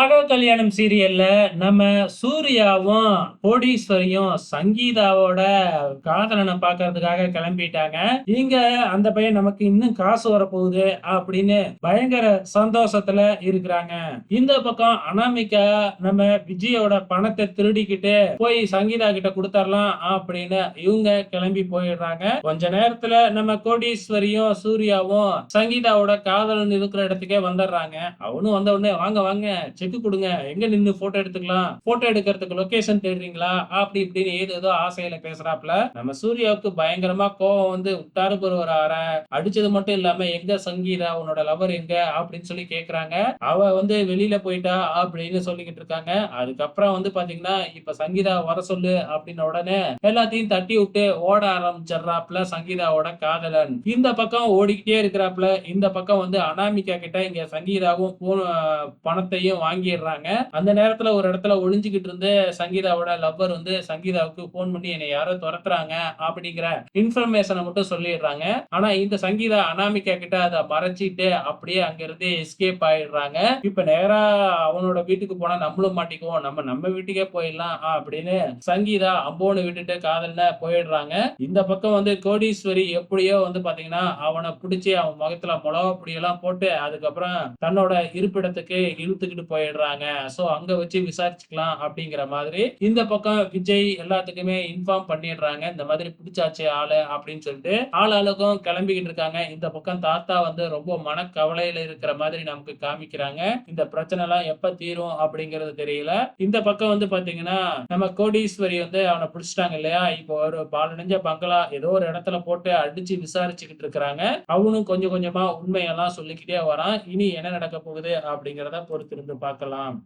ஆகா கல்யாணம் சீரியல்ல நம்ம சூர்யாவும் கோடீஸ்வரியும் சங்கீதாவோட காதலனை பாக்குறதுக்காக கிளம்பிட்டாங்க. இங்க அந்த பையன் நமக்கு இன்னும் காசு வரப்போகுது அப்படின்னு பயங்கர சந்தோஷத்துல இருக்கிறாங்க. இந்த பக்கம் அனாமிகா நம்ம விஜயோட பணத்தை திருடிக்கிட்டு போய் சங்கீதா கிட்ட கொடுத்தரலாம் அப்படின்னு இவங்க கிளம்பி போயிடுறாங்க. கொஞ்ச நேரத்துல நம்ம கோடீஸ்வரியும் சூர்யாவும் சங்கீதாவோட காதலன் இருக்கிற இடத்துக்கே வந்துடுறாங்க. அவனும் வந்த உடனே வாங்க வாங்க செக் கொடுங்க. எங்க நின்று போட்டோ எடுத்துக்கலாம்? போட்டோ எடுக்கிறதுக்கு லொகேஷன் தேடுறீங்களா? அப்படி இப்படின்னு ஏதோ ஏதோ ஆசையில பேசுறாப்ல நம்ம சூர்யாவுக்கு பயங்கரமா கோவம் வந்து உட்டாரு பருவர் ஆற அடிச்சது மட்டும் இல்லாம எங்க சங்கீதா? உன்னோட லவர் எங்க? அப்படின்னு சொல்லி கேக்குறாங்க. அவ வந்து வெளியில போயிட்டா அப்படின்னு சொல்லிக்கிட்டு இருக்காங்க. அதுக்கப்புறம் வந்து பாத்தீங்கன்னா இப்ப சங்கீதா வர சொல்லு அப்படின்ன உடனே எல்லாத்தையும் தட்டி விட்டு ஓட ஆரம்பிச்சிடுறாப்ல சங்கீதாவோட காதலன். இந்த பக்கம் ஓடிக்கிட்டே இருக்கிறாப்ல இந்த பக்கம் வந்து அனாமிகா கிட்ட இங்க சங்கீதாவும் பணத்தையும் வாங்கிடுறாங்க. அந்த நேரத்துல ஒரு இடத்துல ஒளிஞ்சுக்கிட்டு இருந்து சங்கீதாவோட லவ்வர் வந்து சங்கீதாவுக்கு போன் பண்ணி என்னை யாரோ துரத்துறாங்க அப்படிங்கிற இன்ஃபர்மேஷனை மட்டும் சொல்லிடுறாங்க. ஆனா இந்த சங்கீதா அனாமிகா கிட்ட அதை மறைச்சிட்டு அப்படியே அங்கிருந்து எஸ்கேப் ஆயிடுறாங்க. இப்ப நேரா அவனோட வீட்டுக்கு போனா நம்மளும் மாட்டிக்குவோம். நம்ம நம்ம வீட்டுக்கே போயிடலாம் அப்படின்னு சங்கீதா அம்போன்னு விட்டுட்டு காதல்ல போயிடுறாங்க. இந்த பக்கம் வந்து கோடீஸ்வரி எப்படியோ வந்து பாத்தீங்கன்னா அவனை பிடிச்சி அவன் முகத்துல மிளகா பொடியெல்லாம் போட்டு அதுக்கப்புறம் தன்னோட இருப்பிடத்துக்கு இழுத்துக்கிட்டு போயிடுறாங்க. சோ அங்க வச்சு விசாரிச்சுக்கலாம் அப்படிங்கிற மாதிரி இந்த பக்கம் விஜய் எல்லாத்துக்குமே இன்ஃபார்ம் பண்ணிடுறாங்க. இந்த மாதிரி பிடிச்சாச்சு ஆளு அப்படின்னு சொல்லிட்டு ஆள் ஆளுக்கும் கிளம்பிக்கிட்டு இருக்காங்க. இந்த பக்கம் தாத்தா வந்து ரொம்ப மனக்கவலையில இருக்கிற மாதிரி நமக்கு காமிக்கிறாங்க. இந்த பிரச்சனை எல்லாம் எப்ப தீரும் அப்படிங்கிறது தெரியல. இந்த பக்கம் வந்து பாத்தீங்கன்னா நம்ம கோடீஸ்வரி வந்து அவனை பிடிச்சிட்டாங்க இல்லையா? இப்போ ஒரு பாலடைஞ்ச பங்களா ஏதோ ஒரு இடத்துல போட்டு அடிச்சு விசாரிச்சுக்கிட்டு இருக்கிறாங்க. அவனும் கொஞ்சம் கொஞ்சமா உண்மையெல்லாம் சொல்லிக்கிட்டே வரான். இனி என்ன நடக்க போகுது அப்படிங்கிறத பொறுத்திருந்து பார்க்கலாம்.